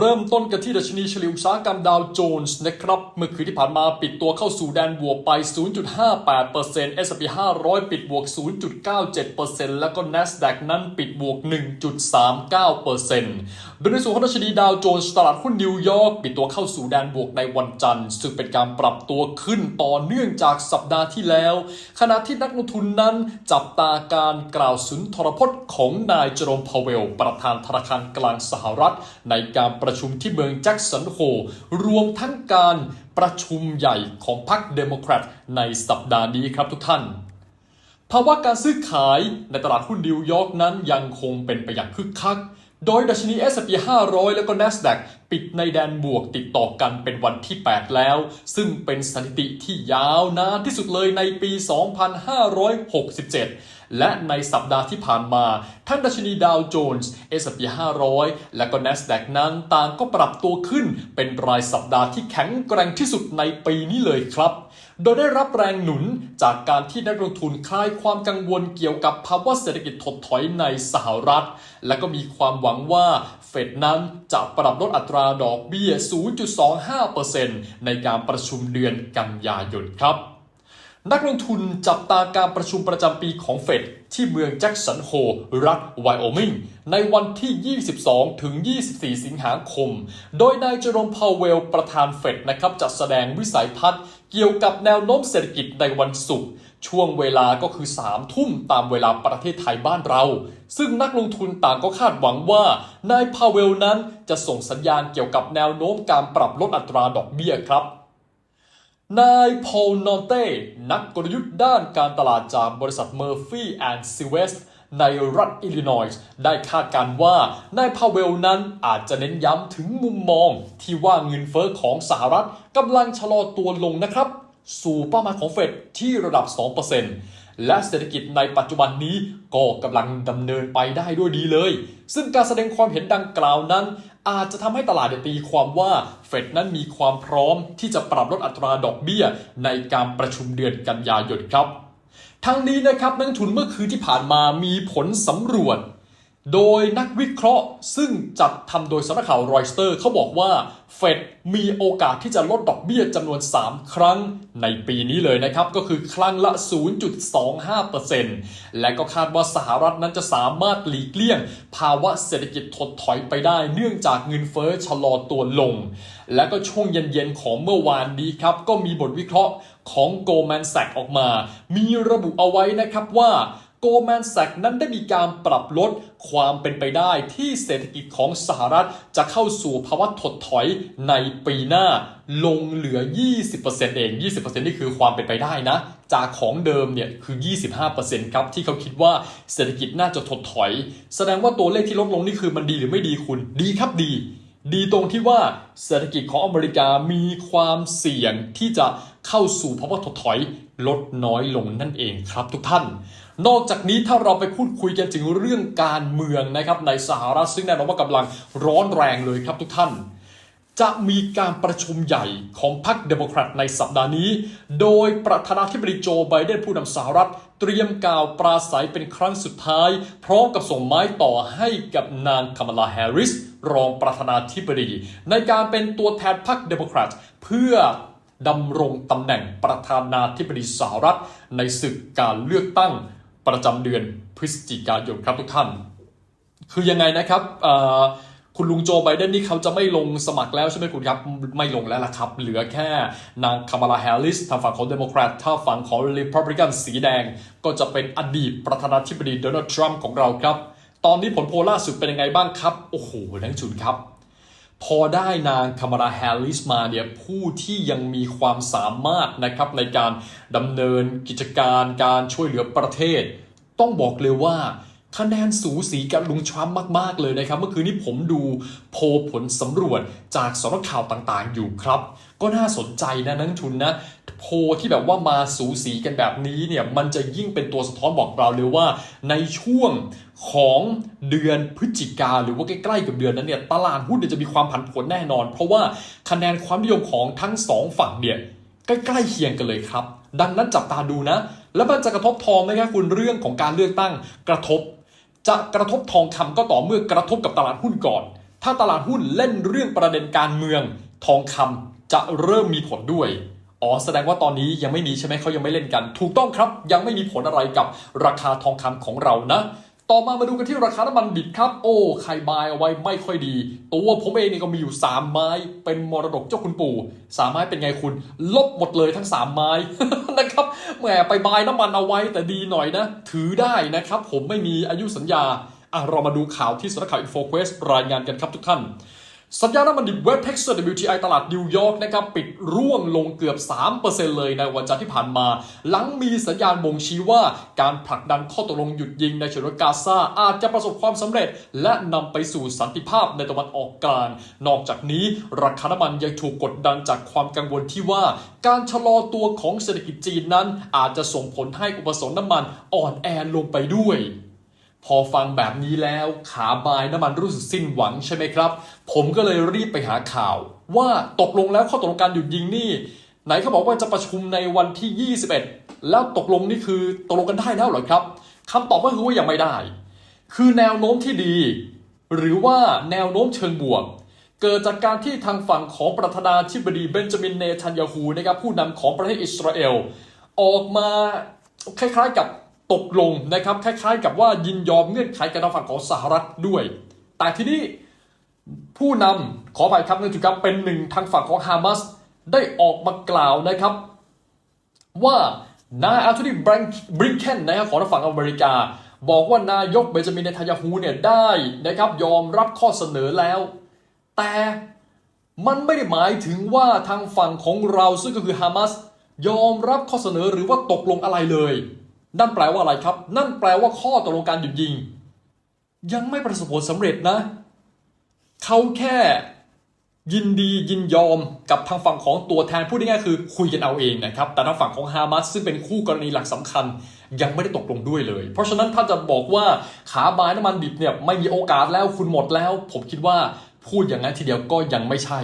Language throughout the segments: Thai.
เริ่มต้นกันที่ดัชนีเฉลี่ยอุตสาหกรรมดาวโจนส์นะครับ เมื่อคืนที่ผ่านมาปิดตัวเข้าสู่แดนบวกไป 0.58% S&P 500 ปิดบวก 0.97%แล้วก็ NASDAQ นั้นปิดบวก 1.39%โดยในส่วนของดัชนีดาวโจนส์ตลาดหุ้นนิวยอร์กปิดตัวเข้าสู่แดนบวกในวันจันทร์ ซึ่งเป็นการปรับตัวขึ้นต่อเนื่องจากสัปดาห์ที่แล้ว ขณะที่นักลงทุนนั้นจับตาการกล่าวสุนทรพจน์ของนายเจอโรมพาวเวล ประธานธนาคารกลางสหรัฐในการประชุมที่เมืองแจ็กสันโฮรวมทั้งการประชุมใหญ่ของพรรคเดโมแครตในสัปดาห์นี้ครับทุกท่าน ภาวะการซื้อขายในตลาดหุ้นนิวยอร์กนั้นยังคงเป็นไปอย่างคึกคัก โดยดัชนี S&P 500 แล้วก็ NASDAQ ปิดในแดนบวกติดต่อกันเป็นวันที่ 8 แล้ว ซึ่งเป็นสถิติที่ยาวนานที่สุดเลยในปี 2567และในสัปดาห์ที่ผ่านมา ทั้งดัชนีดาวโจนส์ S&P 500 และก็ NASDAQ นั้นต่างก็ปรับตัวขึ้นเป็นรายสัปดาห์ที่แข็งแกร่งที่สุดในปีนี้เลยครับ โดยได้รับแรงหนุนจากการที่นักลงทุนคลายความกังวลเกี่ยวกับภาวะเศรษฐกิจถดถอยในสหรัฐ และก็มีความหวังว่าเฟดนั้นจะปรับลดอัตราดอกเบี้ย 0.25%ในการประชุมเดือนกันยายนครับนักลงทุนจับตาการประชุมประจำปีของเฟดที่เมืองแจ็กสันโฮรัฐไวโอมิงในวันที่ 22 ถึง 24 สิงหาคม โดยนายเจอโรมพาวเวล ประธานเฟดนะครับจะแสดงวิสัยทัศน์ เกี่ยวกับแนวโน้มเศรษฐกิจในวันศุกร์ช่วงเวลาก็คือ3ทุ่มตามเวลาประเทศไทยบ้านเรา ซึ่งนักลงทุนต่างก็คาดหวังว่านายพาเวลนั้นจะส่งสัญญาณเกี่ยวกับแนวโน้มการปรับลดอัตราดอกเบี้ยครับนายพอลนอนเต้ นักกลยุทธ์ด้านการตลาดจากบริษัทเมอร์ฟี่แอนด์ซิเวส ในรัฐอิลลินอยส์ได้คาดการณ์ว่านายพาเวลนั้นอาจจะเน้นย้ำถึงมุมมองที่ว่าเงินเฟอ้อของสหรัฐกำลังชะลอตัวลงนะครับ สู่เป้าหมายของเฟดที่ระดับ 2%และเศรษฐกิจในปัจจุบันนี้ก็กำลังดำเนินไปได้ด้วยดีเลย ซึ่งการแสดงความเห็นดังกล่าวนั้น อาจจะทำให้ตลาดตีความว่าเฟดนั้นมีความพร้อมที่จะปรับลดอัตราดอกเบี้ยในการประชุมเดือนกันยายนครับ ทั้งนี้นะครับนักทุนเมื่อคืนที่ผ่านมามีผลสำรวจ โดยนักวิเคราะห์ซึ่งจัดทำโดยสำนักข่าวรอยสเตอร์เขาบอกว่า เฟดมีโอกาสที่จะลดดอกเบี้ยจำนวน 3 ครั้งในปีนี้เลยนะครับ ก็คือครั้งละ 0.25%และก็คาดว่าสหรัฐนั้นจะสามารถหลีกเลี่ยง ภาวะเศรษฐกิจถดถอยไปได้ เนื่องจากเงินเฟ้อชะลอตัวลง และก็ช่วงเย็นๆของเมื่อวานนี้ครับ ก็มีบทวิเคราะห์ของ Goldman Sachs ออกมา มีระบุเอาไว้นะครับว่า โกลแมนแซกนั้นได้มีการปรับลดความเป็นไปได้ที่เศรษฐกิจของสหรัฐจะเข้าสู่ภาวะถดถอยในปีหน้า ลงเหลือ 20%เอง 20%นี่คือความเป็นไปได้นะ จากของเดิมเนี่ยคือ 25%ครับที่เขาคิดว่าเศรษฐกิจน่าจะถดถอย แสดงว่าตัวเลขที่ลดลงนี่คือมันดีหรือไม่ดีคุณ ดีครับดี ดีตรงที่ว่าเศรษฐกิจของอเมริกามีความเสี่ยงที่จะเข้าสู่ภาวะถดถอยลดน้อยลงนั่นเองครับทุกท่าน นอกจากนี้ถ้าเราไปพูดคุยกันถึงเรื่องการเมืองนะครับในสหรัฐซึ่งแน่นอนว่ากำลังร้อนแรงเลยครับทุกท่าน จะมีการประชุมใหญ่ของพรรคเดโมแครตในสัปดาห์นี้ โดยประธานาธิบดีโจไบเดนผู้นำสหรัฐ เตรียมกล่าวปราศัยเป็นครั้งสุดท้าย พร้อมกับส่งไม้ต่อให้กับนางคามลาแฮร์ริส รองประธานาธิบดี ในการเป็นตัวแทนพรรคเดโมแครตเพื่อดำรงตำแหน่งประธานาธิบดีสหรัฐ ในศึกการเลือกตั้ง ประจำเดือนพฤศจิกายนครับทุกท่าน คือยังไงนะครับคุณลุงโจไบเดนนี่เขาจะไม่ลงสมัครแล้วใช่ไหมคุณครับ ไม่ลงแล้วล่ะครับ เหลือแค่นางคามาลาแฮร์ริสทางฝั่งของเดโมแครตถ้าฝั่งของริพับลิกันสีแดง ก็จะเป็นอดีตประธานาธิบดีโดนัลด์ทรัมป์ของเราครับ ตอนนี้ผลโพลล่าสุดเป็นยังไงบ้างครับ โอ้โหนังชุนครับ พอได้นางคามาราแฮลลิสมาเนี่ยผู้ที่ยังมีความสามารถนะครับในการดำเนินกิจการการช่วยเหลือประเทศ ต้องบอกเลยว่า คะแนนสูสีกับลุงทรัมป์มาก ๆ เลยนะครับ เมื่อคืนนี้ผมดูโพลผลสำรวจจากสำนักข่าวต่างๆ อยู่ครับ ก็น่าสนใจนะนักทุนนะ โพลที่แบบว่ามาสูสีกันแบบนี้เนี่ย มันจะยิ่งเป็นตัวสะท้อนบอกเราเลยว่า ในช่วงของเดือนพฤศจิกาหรือว่าใกล้ๆกับเดือนนั้นเนี่ยตลาดหุ้นจะมีความผันผวนแน่นอน เพราะว่าคะแนนความนิยมของทั้งสองฝั่งเนี่ยใกล้ๆเคียงกันเลยครับ ดังนั้นจับตาดูนะ แล้วมันจะกระทบทองไหมครับคุณเรื่องของการเลือกตั้งกระทบ จะกระทบทองคำก็ต่อเมื่อกระทบกับตลาดหุ้นก่อน ถ้าตลาดหุ้นเล่นเรื่องประเด็นการเมือง ทองคำจะเริ่มมีผลด้วย อ๋อแสดงว่าตอนนี้ยังไม่มีใช่ไหมเขายังไม่เล่นกัน ถูกต้องครับยังไม่มีผลอะไรกับราคาทองคำของเรานะ ต่อมามาดูกันที่ราคาน้ำมันดิบครับ โอ้ใครบายเอาไว้ไม่ค่อยดี ตัวผมเองเนี่ยก็มีอยู่ 3 ไม้เป็นมรดกเจ้าคุณปู่สามไม้เป็นไงคุณ ลบหมดเลยทั้ง 3 ไม้นะครับแหมไปบายน้ำมันเอาไว้แต่ดีหน่อยนะ ถือได้นะครับ ผมไม่มีอายุสัญญาอะเรามาดูข่าวที่สำนักข่าวอินโฟเควสรายงานกันครับทุกท่าน สัญญาณน้ำมันดิบเวสเท็กซัส WTI ตลาดนิวยอร์กนะครับปิดร่วงลงเกือบ 3%เลยในวันจันทร์ที่ผ่านมา หลังมีสัญญาณบ่งชี้ว่าการผลักดันข้อตกลงหยุดยิงในฉนวนกาซาอาจจะประสบความสำเร็จ และนำไปสู่สันติภาพในตะวันออกกลาง นอกจากนี้ ราคาน้ำมันยังถูกกดดันจากความกังวลที่ว่า การชะลอตัวของเศรษฐกิจจีนนั้น อาจจะส่งผลให้อุปสงค์น้ำมันอ่อนแอลงไปด้วย พอฟังแบบนี้แล้วขาบายน้ำมันรู้สึกสิ้นหวังใช่ไหมครับ ผมก็เลยรีบไปหาข่าว ว่าตกลงแล้วข้อตกลงการหยุดยิงนี่ ไหนเขาบอกว่าจะประชุมในวันที่ 21 แล้วตกลงนี่คือตกลงกันได้แล้วหรอครับคำตอบก็คือว่ายังไม่ได้ คือแนวโน้มที่ดี หรือว่าแนวโน้มเชิงบวกเกิดจากการที่ทางฝั่งของประธานาธิบดีเบนจามินเนทันยาฮูนะครับผู้นำของประเทศอิสราเอล ออกมาคล้ายๆกับ ตกลงนะครับคล้ายๆ กับว่ายินยอมเงื่อนไขกับทางฝั่งของสหรัฐด้วย แต่ทีนี้ผู้นำขออภัยครับนั่นคือครับเป็นหนึ่งทางฝั่งของฮามาสได้ออกมากล่าวนะครับ ว่านายอาร์โทนีบริงเคนนะครับของทางฝั่งอเมริกา บอกว่านายกเบนจามินเนทันยาฮูเนี่ยได้นะครับยอมรับข้อเสนอแล้ว แต่มันไม่ได้หมายถึงว่าทางฝั่งของเราซึ่งก็คือฮามาสยอมรับข้อเสนอหรือว่าตกลงอะไรเลย นั่นแปลว่าอะไรครับ นั่นแปลว่าข้อตกลงการหยุดยิง ยังไม่ประสบผลสำเร็จนะ เขาแค่ยินดียินยอมกับทางฝั่งของตัวแทนพูดง่ายๆคือคุยกันเอาเองนะครับ แต่ทางฝั่งของฮามาสซึ่งเป็นคู่กรณีหลักสำคัญ ยังไม่ได้ตกลงด้วยเลย เพราะฉะนั้นถ้าจะบอกว่าขาบายน้ำมันดิบเนี่ยไม่มีโอกาสแล้วคุณหมดแล้ว ผมคิดว่าพูดอย่างนั้นทีเดียวก็ยังไม่ใช่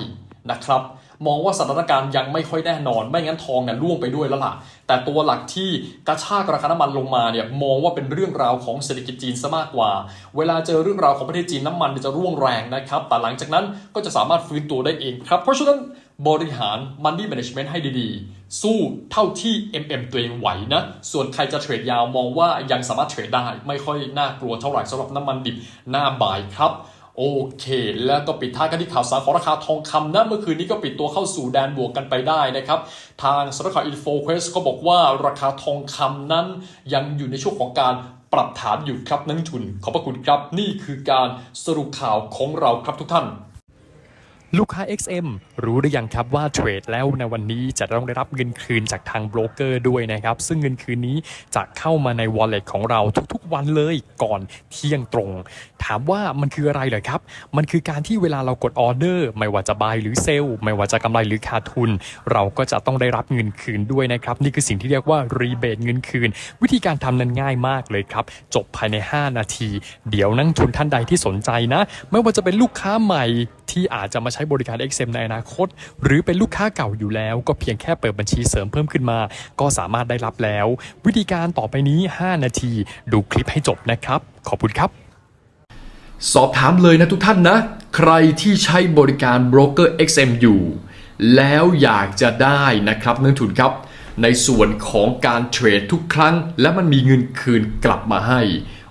นะครับ มองว่าสถานการณ์ยังไม่ค่อยแน่นอน ไม่งั้นทองเนี่ยล่วงไปด้วยแล้วล่ะ แต่ตัวหลักที่กระชากราคาน้ำมันลงมาเนี่ยมองว่าเป็นเรื่องราวของเศรษฐกิจจีนซะมากกว่า เวลาเจอเรื่องราวของประเทศจีนน้ำมันจะร่วงแรงนะครับ แต่หลังจากนั้นก็จะสามารถฟื้นตัวได้เองครับ เพราะฉะนั้นบริหาร Money Management ให้ดีๆ สู้เท่าที่ MM ตัวเองไหวนะ ส่วนใครจะเทรดยาวมองว่ายังสามารถเทรดได้ ไม่ค่อยน่ากลัวเท่าไหร่สำหรับน้ำมันดิบหน้าบ่ายครับ โอเค แล้วก็ปิดท้ายกันที่ข่าวสารของราคาทองคำนะเมื่อคืนนี้ก็ปิดตัวเข้าสู่แดนบวกกันไปได้นะครับ ทางสำนักข่าวอินโฟเควสก็บอกว่าราคาทองคำนั้นยังอยู่ในช่วงของการปรับฐานอยู่ครับนักลงทุน ขอบพระคุณครับ นี่คือการสรุปข่าวของเราครับทุกท่านลูกค้า XM รู้หรือยังครับว่าเทรดแล้วในวันนี้จะต้องได้รับเงินคืนจากทางโบรกเกอร์ด้วยนะครับ ซึ่งเงินคืนนี้จะเข้ามาใน wallet ของเราทุก วันเลยก่อนเที่ยงตรง ถามว่ามันคืออะไรเหรอครับ มันคือการที่เวลาเรากดออเดอร์ ไม่ว่าจะบายหรือเซลล์ไม่ว่าจะกำไรหรือขาดทุน เราก็จะต้องได้รับเงินคืนด้วยนะครับ นี่คือสิ่งที่เรียกว่ารีเบทเงินคืน วิธีการทำนั้นง่ายมากเลยครับ จบภายใน 5 นาที เดี๋ยวนักทุนท่านใดที่สนใจนะ ไม่ว่าจะเป็นลูกค้าใหม่ที่อาจจะมาใช้บริการ XM ในอนาคต หรือเป็นลูกค้าเก่าอยู่แล้ว ก็เพียงแค่เปิดบัญชีเสริมเพิ่มขึ้นมา ก็สามารถได้รับแล้ว วิธีการต่อไปนี้ 5 นาที ดูคลิปให้จบนะครับ ขอบคุณครับ สอบถามเลยนะทุกท่านนะ ใครที่ใช้บริการ broker XM อยู่ แล้วอยากจะได้นะครับนักลงทุนครับ ในส่วนของการเทรดทุกครั้ง และมันมีเงินคืนกลับมาให้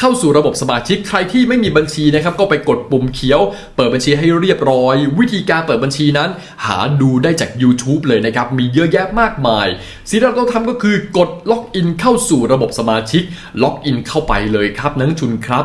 เข้าสู่ระบบสมาชิกใครที่ไม่มีบัญชีนะครับก็ไปกดปุ่มเขียว เปิดบัญชีให้เรียบร้อย วิธีการเปิดบัญชีนั้น หาดูได้จาก YouTube เลยนะครับ มีเยอะแยะมากมาย สิ่งที่เราต้องทำก็คือกดล็อกอินเข้าสู่ระบบสมาชิก ล็อกอินเข้าไปเลยครับนังชุนครับ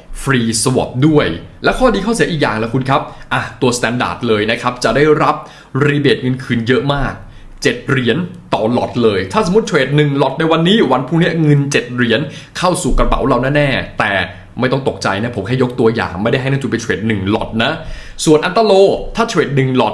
ฟรีสวอปด้วย และข้อดีข้อเสียอีกอย่างละคุณครับอะตัวสแตนดาร์ดเลยนะครับจะได้รับรีเบทเงินคืนเยอะมาก 7 เหรียญต่อหลอดเลย ถ้าสมมติเทรด1หลอดในวันนี้วันพรุ่งนี้เงิน 7 เหรียญเข้าสู่กระเป๋าเราแน่ๆแต่ไม่ต้องตกใจนะผมให้ยกตัวอย่างไม่ได้ให้นักทุนไปเทรด1หลอดนะ ส่วนอันตโลถ้าเทรด1หลอด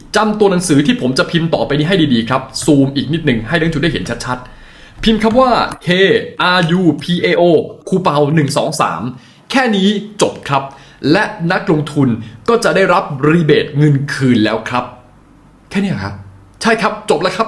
จำตัวหนังสือที่ผมจะพิมพ์ต่อไปนี้ให้ดีๆครับซูมอีกนิดหนึ่งให้นักทุนได้เห็นชัดๆ พิมพ์คำว่า K R U P A O คูเปา1 2 3 แค่นี้จบครับ และนักลงทุนก็จะได้รับรีเบทเงินคืนแล้วครับ แค่นี้ครับ ใช่ครับจบแล้วครับ